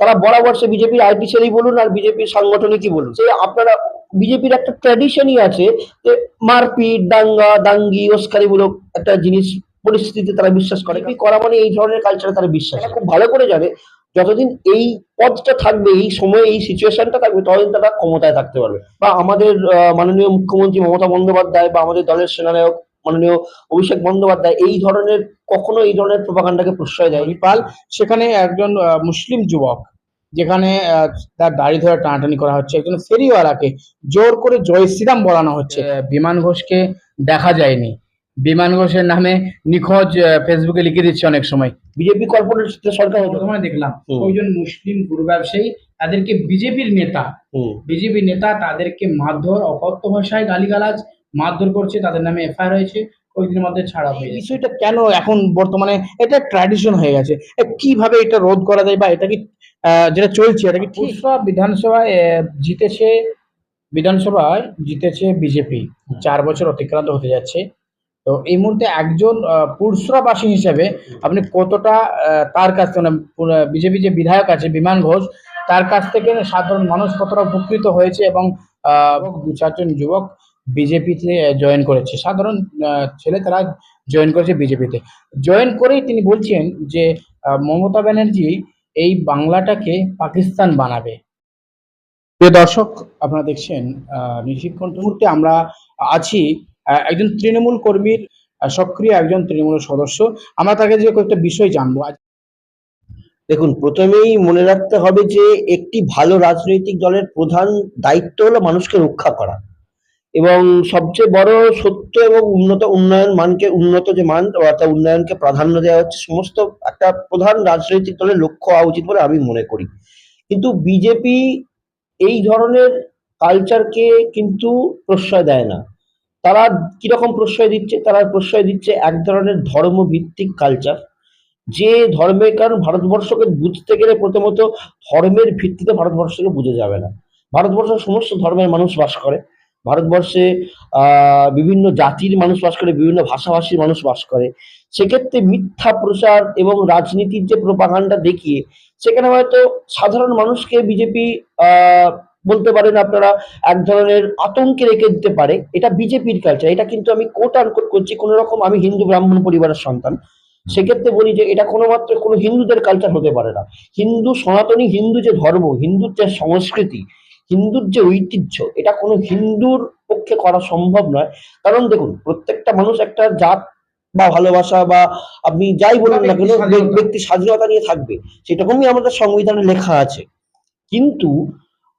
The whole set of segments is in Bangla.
তারা বরাবর সে বিজেপির আইটি সেলই বলুন আর বিজেপির সাংগঠনিকই বলুন। সে আপনারা বিজেপির একটা ট্র্যাডিশনই আছে যে মারপিট দাঙ্গা দাঙ্গি ওস্কারিমূলক একটা জিনিস পরিস্থিতিতে তারা বিশ্বাস করে। কি করা মানে এই ধরনের কালচারে তারা বিশ্বাস। খুব ভালো করে জানে যতদিন এই পদটা থাকবে এই সময়ে এই সিচুয়েশনটা থাকবে ততদিন তারা ক্ষমতায় থাকতে পারবে। বা আমাদের মাননীয় মুখ্যমন্ত্রী মমতা বন্দ্যোপাধ্যায় বা আমাদের দলের সেনানায়ক মাননীয় অভিষেক বন্দ্যোপাধ্যায় এই ধরনের কখনো এই ধরনের প্রপাগান্ডাকে প্রশ্রয় দেয়নি। হরিপাল সেখানে একজন মুসলিম যুবক যেখানে আহ, তার দাড়ি ধরে টানাটানি করা হচ্ছে একজন ফেরিওয়ালাকে জোর করে জয় শ্রীরাম বলানো হচ্ছে। বিমান ঘোষকে দেখা যায়নি। বিমান ঘোষের নামে নিখোঁজ ফেসবুকে লিখে দিচ্ছে অনেক সময়। বিজেপি কর্পোরেট সরকার হতো প্রথমে দেখলাম। ওইজন মুসলিম গুরু ব্যবসায়ী তাদেরকে বিজেপির নেতা হুম। বিজেপি নেতা তাদেরকে মারধর অকথ্য ভাষায় গালিগালাজ মারধর করছে তাদের নামে এফআইআর হয়েছে কয়েকদিনের মধ্যে ছাড়া হয়ে যায় বিষয়টা কেন এখন বর্তমানে এটা ট্র্যাডিশন হয়ে গেছে? কীভাবে এটা রোধ করা যায় বা এটা কি যেটা চলছে এটা কি পুরসভা বিধানসভায় জিতেছে বিধানসভায় জিতেছে বিজেপি। চার বছর অতিক্রান্ত হতে যাচ্ছে। তো এই মুহূর্তে একজন পুরসরাবাসী হিসেবে আপনি কতটা তার কাছ থেকে বিজেপি যে বিধায়ক আছে বিমান ঘোষ তার কাছ থেকে সাধারণ মানুষ কতটা উপকৃত হয়েছে এবং দু চারজন যুবক বিজেপিতে জয়েন করেছে। সাধারণ ছেলে তারা জয়েন করেছে বিজেপিতে। জয়েন করেই তিনি বলছেন যে মমতা ব্যানার্জি এই বাংলাটাকে পাকিস্তান বানাবে। প্রিয় দর্শক আপনারা দেখছেন নিশীথ মুহূর্তে আমরা আছি একজন তৃণমূল কর্মীর সক্রিয় একজন তৃণমূল সদস্য। আমরা তাকে যে কয়েকটা বিষয় জানব। আজ দেখুন প্রথমেই মনে রাখতে হবে যে একটি ভালো রাজনৈতিক দলের প্রধান দায়িত্ব হলো মানুষকে রক্ষা করা। এবং সবচেয়ে বড় সত্য এবং উন্নত উন্নয়ন মানকে, উন্নত যে মান, অর্থাৎ উন্নয়নকে প্রাধান্য দেওয়া হচ্ছে, সমস্ত একটা প্রধান রাজনৈতিক দলের লক্ষ্য হওয়া উচিত বলে আমি মনে করি। কিন্তু বিজেপি এই ধরনের কালচারকে কিন্তু প্রশ্রয় দেয় না। তারা কীরকম প্রশ্রয় দিচ্ছে? তারা প্রশ্রয় দিচ্ছে এক ধরনের ধর্মভিত্তিক কালচার যে ধর্মের কারণ ভারতবর্ষকে বুঝতে গেলে প্রথমত ধর্মের ভিত্তিতে ভারতবর্ষকে বুঝে যাবে না। ভারতবর্ষ সমস্ত ধর্মের মানুষ বাস করে। ভারতবর্ষে বিভিন্ন জাতির মানুষ বাস করে, বিভিন্ন ভাষাভাষীর মানুষ বাস করে। সেক্ষেত্রে মিথ্যা প্রচার এবং রাজনীতির যে প্রপাগান্ডা দেখিয়ে, সেখানে হয়তো সাধারণ মানুষকে বিজেপি বলতে পারেন আপনারা, এক ধরনের আতঙ্কে রেখে দিতে পারে। এটা বিজেপির কালচার এটা কিন্তু আমি কোট আনকোট করছি, কোনো রকম আমি হিন্দু, ব্রাহ্মণ পরিবারের সন্তান। সেক্ষেত্রে বলি যে এটা কোনো মাত্র কোনো হিন্দুদের কালচার হতে পারে না। হিন্দু সনাতনী হিন্দু যে ধর্ম, হিন্দুর যে সংস্কৃতি হিন্দুর যে ঐতিহ্য এটা কোনো হিন্দুর পক্ষে করা সম্ভব নয়। কারণ দেখুন প্রত্যেকটা মানুষ একটা জাত বা ভালোবাসা বা আপনি যাই বলুন না কেন ব্যক্তি স্বাধীনতা। নিয়ে থাকবে। সেরকমই আমাদের সংবিধানে লেখা আছে। কিন্তু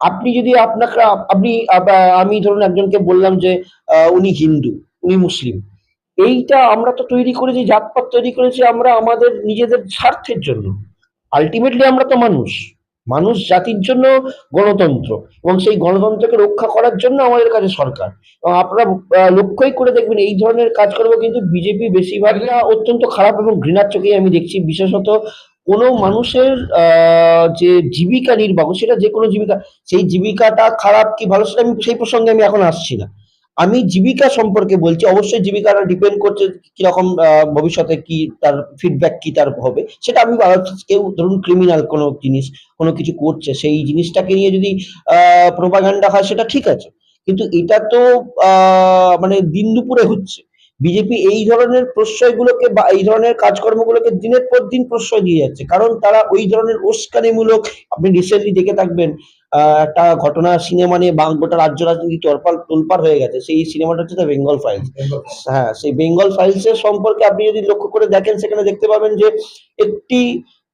আপনি যদি আপনাকে আপনি আমি ধরুন একজনকে বললাম যে উনি হিন্দু উনি মুসলিম। এইটা আমরা তো তৈরি করেছি জাতপাত তৈরি করেছি আমরা আমাদের নিজেদের স্বার্থের জন্য। আলটিমেটলি আমরা তো মানুষ। মানুষ জাতির জন্য গণতন্ত্র এবং সেই গণতন্ত্রকে রক্ষা করার জন্য আমাদের কাছে সরকার। এবং আপনারা লক্ষ্যই করে দেখবেন এই ধরনের কাজ কাজকর্ম কিন্তু বিজেপি বেশিরভাগটা অত্যন্ত খারাপ এবং ঘৃণার চোখেই আমি দেখছি। বিশেষত কোনো মানুষের যে জীবিকা নির্বাহ সেটা যে কোনো জীবিকা সেই জীবিকাটা খারাপ কি ভালো সেটা আমি সেই প্রসঙ্গে আমি এখন আসছি না। আমি জীবিকা সম্পর্কে বলছি, অবশ্যই জীবিকাটা ডিপেন্ড করছে কীরকম ভবিষ্যতে কি তার ফিডব্যাক কি তার হবে। সেটা আমি কেউ ধরুন ক্রিমিনাল কোনো জিনিস, কোনো কিছু করছে, সেই জিনিসটাকে নিয়ে যদি প্রোপাগান্ডা হয় সেটা ঠিক আছে। কিন্তু এটা তো মানে দিন দুপুরে হচ্ছে। বিজেপি এই ধরনের প্রশ্রয়গুলোকে বা এই ধরনের কাজকর্মগুলোকে দিনের পর দিন প্রশ্রয় দিয়ে যাচ্ছে। কারণ তারা ওই ধরনের উস্কানিমূলক আপনি রিসেন্টলি দেখে থাকবেন একটা ঘটনা সিনেমা নিয়ে বাং- গোটা রাজ্য রাজনীতি তোলপাড় তোলপাড় হয়ে গেছে। সেই সিনেমাটা হচ্ছে দ্য বেঙ্গল ফাইলস হ্যাঁ সেই বেঙ্গল ফাইলস এর সম্পর্কে আপনি যদি লক্ষ্য করে দেখেন সেখানে দেখতে পাবেন যে একটি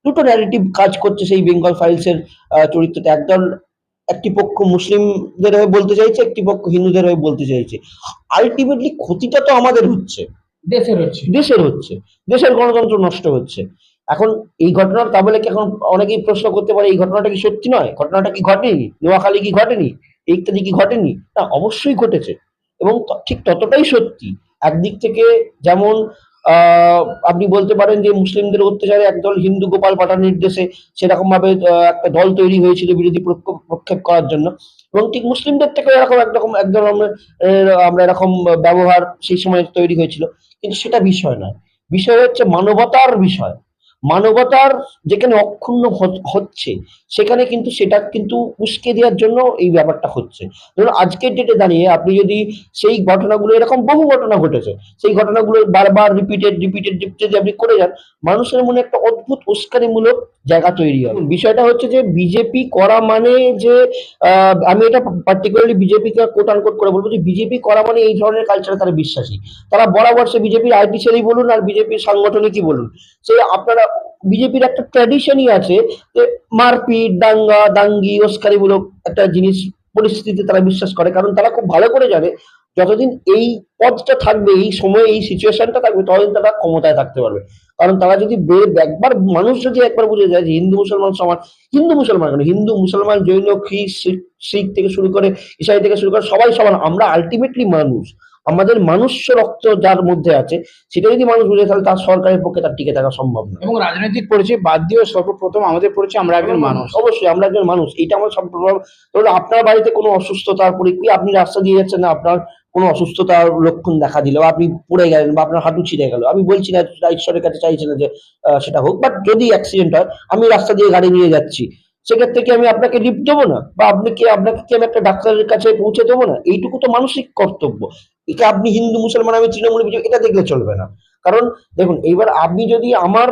দুটো ন্যারেটিভ কাজ করছে সেই বেঙ্গল ফাইলস এর চরিত্রটা একদল একটি পক্ষ মুসলিমদের হয়ে বলতে চাইছে একটি পক্ষ হিন্দুদের হয়ে বলতে চাইছে। আলটিমেটলি ক্ষতিটা তো আমাদের হচ্ছে। দেশের হচ্ছে। দেশের হচ্ছে। দেশের গণতন্ত্র নষ্ট হচ্ছে। এখন এই ঘটনার তা বলে কি এখন অনেকেই প্রশ্ন করতে পারে এই ঘটনাটা কি সত্যি নয়? ঘটনাটা কি ঘটেনি? নোয়াখালী কি ঘটেনি? এই ইত্যাদি কি ঘটেনি? না অবশ্যই ঘটেছে। এবং ঠিক ততটাই সত্যি। একদিক থেকে যেমন আপনি বলতে পারেন যে মুসলিমদের অত্যাচারে একদল হিন্দু গোপাল পাঠার নির্দেশে সেরকম ভাবে একটা দল তৈরি হয়েছিল বিরোধী প্রক্ষ- প্রক্ষেপ করার জন্য। এবং ঠিক মুসলিমদের থেকে এরকম একরকম, একদল আমরা এরকম ব্যবহার সেই সময় তৈরি হয়েছিল। কিন্তু সেটা বিষয় নয়। বিষয় হচ্ছে মানবতার বিষয়। মানবতার যেখানে অক্ষুণ্ণ হচ্ছে সেখানে কিন্তু সেটা কিন্তু উস্কে দেওয়ার জন্য এই ব্যাপারটা হচ্ছে। ধরুন আজকের ডেটে দাঁড়িয়ে আপনি যদি সেই ঘটনাগুলো এরকম বহু ঘটনা ঘটেছে সেই ঘটনাগুলো বারবার রিপিটেড রিপিটেড রিপিটেড আপনি করে যান মানুষের মনে একটা অদ্ভুত উস্কানিমূলক জায়গা তৈরি হয় বিষয়টা হচ্ছে যে বিজেপি করা মানে যে আমি এটা পার্টিকুলারলি বিজেপিকে কোট আনকোট করে বলব যে বিজেপি করা মানে এই ধরনের কালচারে তারা বিশ্বাসী। তারা বরাবর সে বিজেপির আইটি সেলই বলুন আর বিজেপির সাংগঠনিকই বলুন। সে আপনারা বিজেপির একটা ট্র্যাডিশনই আছে যে মারপিট, দাঙ্গা, দাঙ্গি ওস্কারিমূলক একটা জিনিস পরিস্থিতিতে তারা বিশ্বাস করে। কারণ তারা খুব ভালো করে জানে, যতদিন এই পদটা থাকবে, এই সময়ে, এই সিচুয়েশনটা থাকবে, ততদিন তারা ক্ষমতায় থাকতে পারবে। কারণ তারা যদি একবার মানুষ যদি একবার বুঝে যায় যে হিন্দু, মুসলমান সমান, হিন্দু, মুসলমান কেন হিন্দু, মুসলমান, জৈন, খ্রিস্ট, শিখ থেকে শুরু করে, ইসাই থেকে শুরু করে সবাই সমান, আমরা আলটিমেটলি মানুষ। আমাদের মানুষ্য রক্ত যার মধ্যে আছে সেটা যদি মানুষ বুঝে তাহলে তার সরকারের পক্ষে তার টিকে থাকা সম্ভব না। এবং রাজনৈতিক পরিচয় বাদ দিয়েও সর্বপ্রথম আমাদের পরিচয় আমরা একজন মানুষ। অবশ্যই আমরা একজন মানুষ এটা আমার সব প্রভাব। ধরুন আপনার বাড়িতে কোনো অসুস্থতার পরিপ্রেক্ষিতে আপনি রাস্তা দিয়ে যাচ্ছেন না আপনার কোনো অসুস্থতার লক্ষণ দেখা দিল বা আপনি পড়ে গেলেন বা আপনার হাঁটু ছিঁড়ে গেল আমি বলছি না ঈশ্বরের কাছে চাইছি না যে সেটা হোক বাট যদি অ্যাক্সিডেন্ট হয় আমি রাস্তা দিয়ে গাড়ি নিয়ে যাচ্ছি। সেক্ষেত্রে কি আমি আপনাকে লিফট দেবো না? বা আপনাকে আপনাকে কি আমি একটা ডাক্তারের কাছে পৌঁছে দেবো না? এইটুকু তো মানসিক কর্তব্য। এটা আপনি হিন্দু, মুসলমান, আমি তৃণমূল, বিজেপি, এটা দেখলে চলবে না। কারণ দেখুন, এইবার আপনি যদি আমার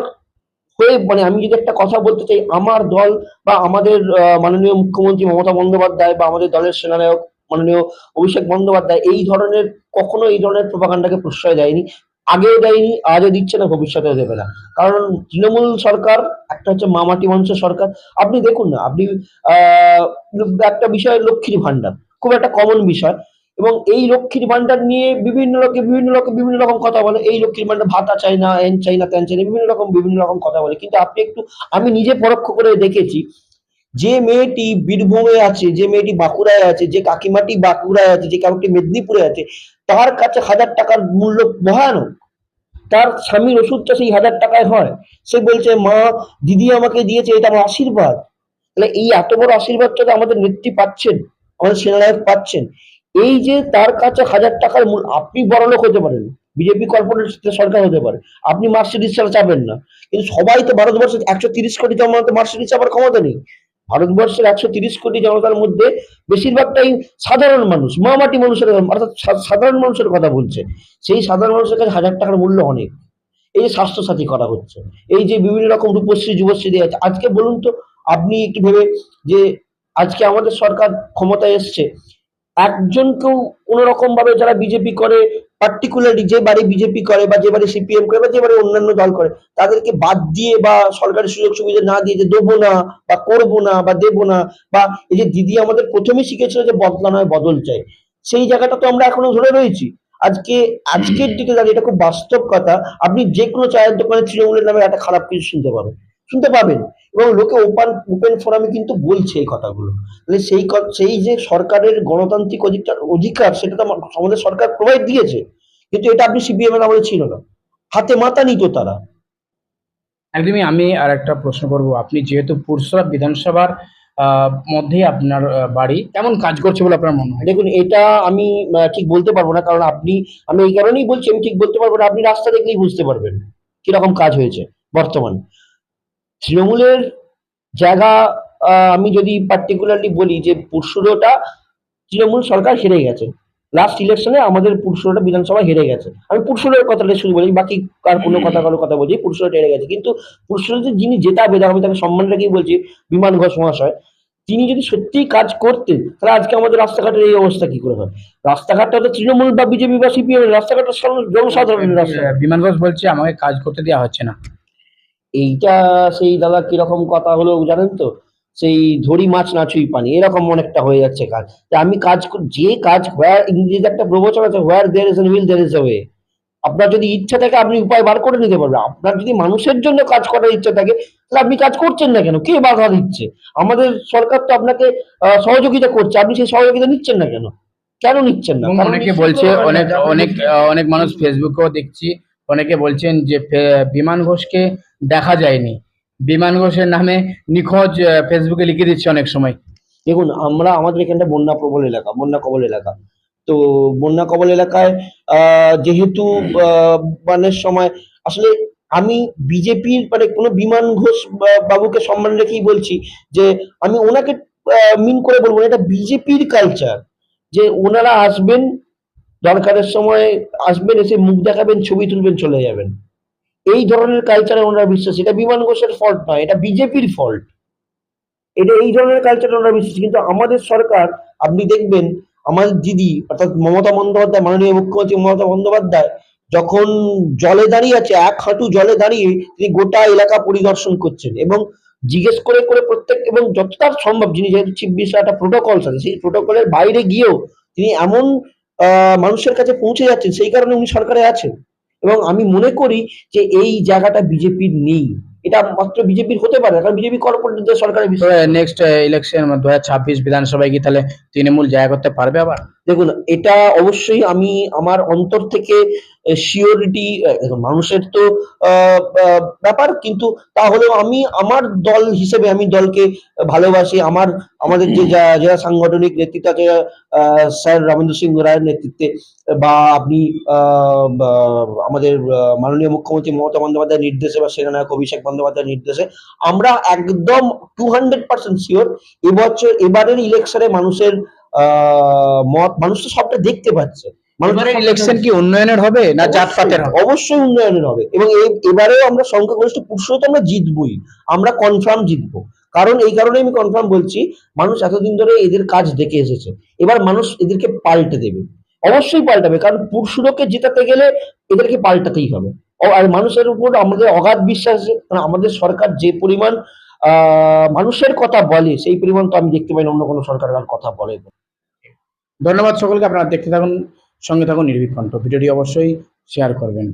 হয়ে মানে আমি যদি একটা কথা বলতে চাই, আমার দল বা আমাদের মাননীয় মুখ্যমন্ত্রী মমতা বন্দ্যোপাধ্যায় বা আমাদের দলের সেনানায়ক মাননীয় অভিষেক বন্দ্যোপাধ্যায়, এই ধরনের, কখনো এই ধরনের প্রপাগান্ডাকে প্রশ্রয় দেয়নি। আগেও দেয়নি, আজও দিচ্ছে না, ভবিষ্যতেও দেবে না। কারণ তৃণমূল সরকার, একটা হচ্ছে মামাটি মানুষের সরকার, আপনি দেখুন না, আপনি একটা বিষয় লক্ষ্মীর ভান্ডার খুব একটা কমন বিষয়, এবং এই লক্ষ্মীর ভান্ডার নিয়ে বিভিন্ন লোকে বিভিন্ন লোকে বিভিন্ন রকম কথা বলে, এই লক্ষ্মীর ভান্ডার ভাতা চাই না, এন চাই না ত্যান চাই না, বিভিন্ন রকম বিভিন্ন রকম কথা বলে, কিন্তু আপনি একটু, আমি নিজে পরোক্ষ করে দেখেছি যে মেয়েটি বীরভূমে আছে, যে মেয়েটি বাঁকুড়ায় আছে, যে কাকিমাটি বাঁকুড়ায় আছে, যে কাউটি মেদিনীপুরে আছে, তার কাছে হাজার টাকার মূল্য ভয়ানক তার স্বামীর ওষুধটা সেই হাজার টাকায় হয়। সে বলছে, মা, দিদি আমাকে দিয়েছে, এটা আমার আশীর্বাদ। তাহলে এই এত বড় আশীর্বাদটা তো আমাদের নেত্রী পাচ্ছেন, আমাদের সেনানায়ক পাচ্ছেন। এই যে তার কাছে হাজার টাকার মূল, আপনি বড়লোক হতে পারেন, বিজেপি কর্পোরেট সরকার হতে পারে, আপনি মার্সিডিস ছাড়া চাবেন না। কিন্তু সবাই তো ভারতবর্ষের একশো তিরিশ কোটি জনতা মার্সিডিস চাপার ক্ষমতা নেই। ভারতবর্ষের একশো তিরিশ কোটি জনতার মধ্যে বেশিরভাগটাই সাধারণ মানুষ মামাটি মানুষের অর্থাৎ সাধারণ মানুষের কথা বলছে। সেই সাধারণ মানুষের কাছে হাজার টাকার মূল্য অনেক। এই যে স্বাস্থ্যসাথী করা হচ্ছে, এই যে বিভিন্ন রকম রূপশ্রী, যুবশ্রী দেওয়া আজকে বলুন তো, আপনি একটু ভেবে যে আজকে আমাদের সরকার ক্ষমতায় এসছে একজনকেও কোনো রকম ভাবে যারা বিজেপি করে পার্টিকুলারলি যে বাড়ি বিজেপি করে বা যে বাড়ি সিপিএম করে বা যে বাড়ি অন্যান্য দল করে, তাদেরকে বাদ দিয়ে বা সরকারি সুযোগ সুবিধা না দিয়ে যে দেবো না বা করব না বা দেবো না বা এই যে দিদি আমাদের প্রথমে শিখেছিল যে বদলা নয়, বদল চাই। সেই জায়গাটা তো আমরা এখনও ধরে রয়েছি। আজকে, আজকের দিকে দাঁড়িয়ে এটা খুব বাস্তব কথা। আপনি যে কোনো চায়ের দোকানে তৃণমূলের নামে একটা খারাপ কিছু শুনতে পাবেন। শুনতে পাবেন। এবং লোকে ওপেন ওপেন ফোরামে কিন্তু বলছে এই কথাগুলো। তাহলে সেই সেই যে সরকারের গণতান্ত্রিক অধিকার অধিকার সেটা তো আমা- আমাদের সরকার প্রোভাইড দিয়েছে। কিন্তু এটা আপনি সিপিএম এর আমলে ছিল না। হাতে মাথা নিত তারা। একদমই আমি আর একটা প্রশ্ন করব। আপনি যেহেতু পুরসরা বিধানসভার আহ, মধ্যেই আপনার বাড়ি কেমন কাজ করছে বলে আপনার মনে হয়? দেখুন এটা আমি ঠিক বলতে পারব না। কারণ আপনি আমি এই কারণেই বলছি আমি ঠিক বলতে পারব না। আপনি রাস্তা দেখলেই বুঝতে পারবেন। কীরকম কাজ হয়েছে বর্তমান। তৃণমূলের জায়গা আমি যদি পার্টিকুলারলি বলি যে পুরসুরোটা তৃণমূল সরকার হেরে গেছে। লাস্ট ইলেকশনে আমাদের পুরসুরোটা বিধানসভা হেরে গেছে। আমি পুরসুরের কথাটা শুধু বলি, বাকি কার কোনো কথা, কারও কথা বলছি পুরসুরোটা হেরে গেছে। কিন্তু পুরসুরোতে যিনি জেতাবে আমি তাকে সম্মান রেখেই বলছি বিমান ঘোষ মহাশয়, তিনি যদি সত্যিই কাজ করতেন, তাহলে আজকে আমাদের রাস্তাঘাটের এই অবস্থা কি করে হয়? রাস্তাঘাটটা তো তৃণমূল বা বিজেপি বা সিপিএম, রাস্তাঘাটটা জনসাধারণের রাস্তা। বিমান ঘোষ বলছে, আমাকে কাজ করতে দেওয়া হচ্ছে না। এইটা সেই দাদা কীরকম কথা হলো জানেন তো? সেই ধরি মাছ না ছুঁই পানি এরকম অনেকটা হয়ে যাচ্ছে কাজ। আমি কাজ যে কাজ হোয়ার ইংরেজিতে একটা প্রবচন আছে where there is will there is a way আপনার যদি ইচ্ছা থাকে আপনি উপায় বার করে নিতে পারবেন। আপনার যদি মানুষের জন্য কাজ করার ইচ্ছা থাকে তাহলে আপনি কাজ করছেন না কেন? কে বাধা দিচ্ছে? আমাদের সরকার তো আপনাকে সহযোগিতা করছে। আপনি সেই সহযোগিতা নিচ্ছেন না কেন? কেন নিচ্ছেন না? অনেকে বলছে অনেক অনেক অনেক মানুষ ফেসবুকেও দেখছি অনেকে বলছেন যে বিমান ঘোষকে দেখা যায়নি। বিমান ঘোষের নামে নিখোঁজ ফেসবুকে লিখে দিচ্ছে অনেক সময়। দেখুন, আমরা, আমাদের এখানটা বন্যা প্রবল এলাকা, বন্যা কবল এলাকা। তো বন্যা কবল এলাকায় যেহেতু বানের সময়, আসলে আমি বিজেপির মানে কোনো বিমান ঘোষ বাবুকে সম্মান রেখেই বলছি যে, আমি ওনাকে মিন করে বলব এটা বিজেপির কালচার যে ওনারা আসবেন দরকারের সময় আসবেন, এসে মুখ দেখাবেন, ছবি তুলবেন, চলে যাবেন। এই ধরনের কালচারে ওনারা বিশ্বাস। এটা বিমান ঘোষের ফল্ট নয়, এটা বিজেপির ফল্ট এটা এই ধরনের কালচারে ওনারা বিশ্বাস। কিন্তু আমাদের সরকার, আপনি দেখবেন আমাদের দিদি, অর্থাৎ মমতা বন্দ্যোপাধ্যায়, মাননীয় মুখ্যমন্ত্রী মমতা বন্দ্যোপাধ্যায়, যখন জলে দাঁড়িয়ে আছে, এক হাঁটু জলে দাঁড়িয়ে তিনি গোটা এলাকা পরিদর্শন করছেন এবং জিজ্ঞেস করে করে প্রত্যেক, এবং যতটা সম্ভব, যিনি যেহেতু চিফ মিনিস্টার একটা প্রোটোকলস আছে, সেই প্রোটোকলের বাইরে গিয়েও তিনি এমন মানুষের কাছে পৌঁছে যাচ্ছেন, সেই কারণে উনি সরকারে আছেন। এবং আমি মনে করি যে এই জায়গাটা বিজেপির নেই। এটা মাত্র বিজেপির হতে পারে, কারণ বিজেপি কর্পোরেটদের সরকারের নেক্সট ইলেকশন দু হাজার ছাব্বিশ বিধানসভায় কি তাহলে তৃণমূল জায়গা করতে পারবে আবার? দেখুন, এটা অবশ্যই আমি আমার অন্তর থেকে শিওরিটি মানুষের তো ব্যাপার। কিন্তু তাহলেও আমি আমার দল হিসেবে আমি দলকে ভালোবাসি। আমার, আমাদের যে যারা সাংগঠনিক নেতৃত্ব আছে স্যার রবীন্দ্র সিংহ রায়ের নেতৃত্বে বা আপনি আমাদের মাননীয় মুখ্যমন্ত্রী মমতা বন্দ্যোপাধ্যায়ের নির্দেশে বা সেনানায়ক অভিষেক বন্দ্যোপাধ্যায়ের নির্দেশে আমরা একদম টু হান্ড্রেড পার্সেন্ট শিওর এবছর, এবারের ইলেকশনে মানুষের মত মানুষ তো সবটা দেখতে পাচ্ছে। ইলেকশন কি উন্নয়নের হবে না জাতপাতের অবশ্যই উন্নয়নের হবে। এবং এবারেও আমরা সংখ্যাগরিষ্ঠ পুরুষও তো আমরা জিতবই। আমরা কনফার্ম জিতবো। কারণ এই কারণে আমি কনফার্ম বলছি মানুষ এতদিন ধরে এদের কাজ দেখে এসেছে। এবার মানুষ এদেরকে পাল্টে দেবে। অবশ্যই পাল্টাবে কারণ পুরুষকে জেতাতে গেলে এদেরকে পাল্টাতেই হবে। আর মানুষের উপর আমাদের অগাধ বিশ্বাস কারণ আমাদের সরকার যে পরিমাণ আহ মানুষের কথা বলে সেই পরিমাণ তো আমি দেখতে পাই অন্য কোনো সরকার আর কথা বলে। ধন্যবাদ সকলকে আপনারা দেখতে থাকুন সঙ্গে থাকুন নির্ভীক ভিডিওটি অবশ্যই শেয়ার করবেন।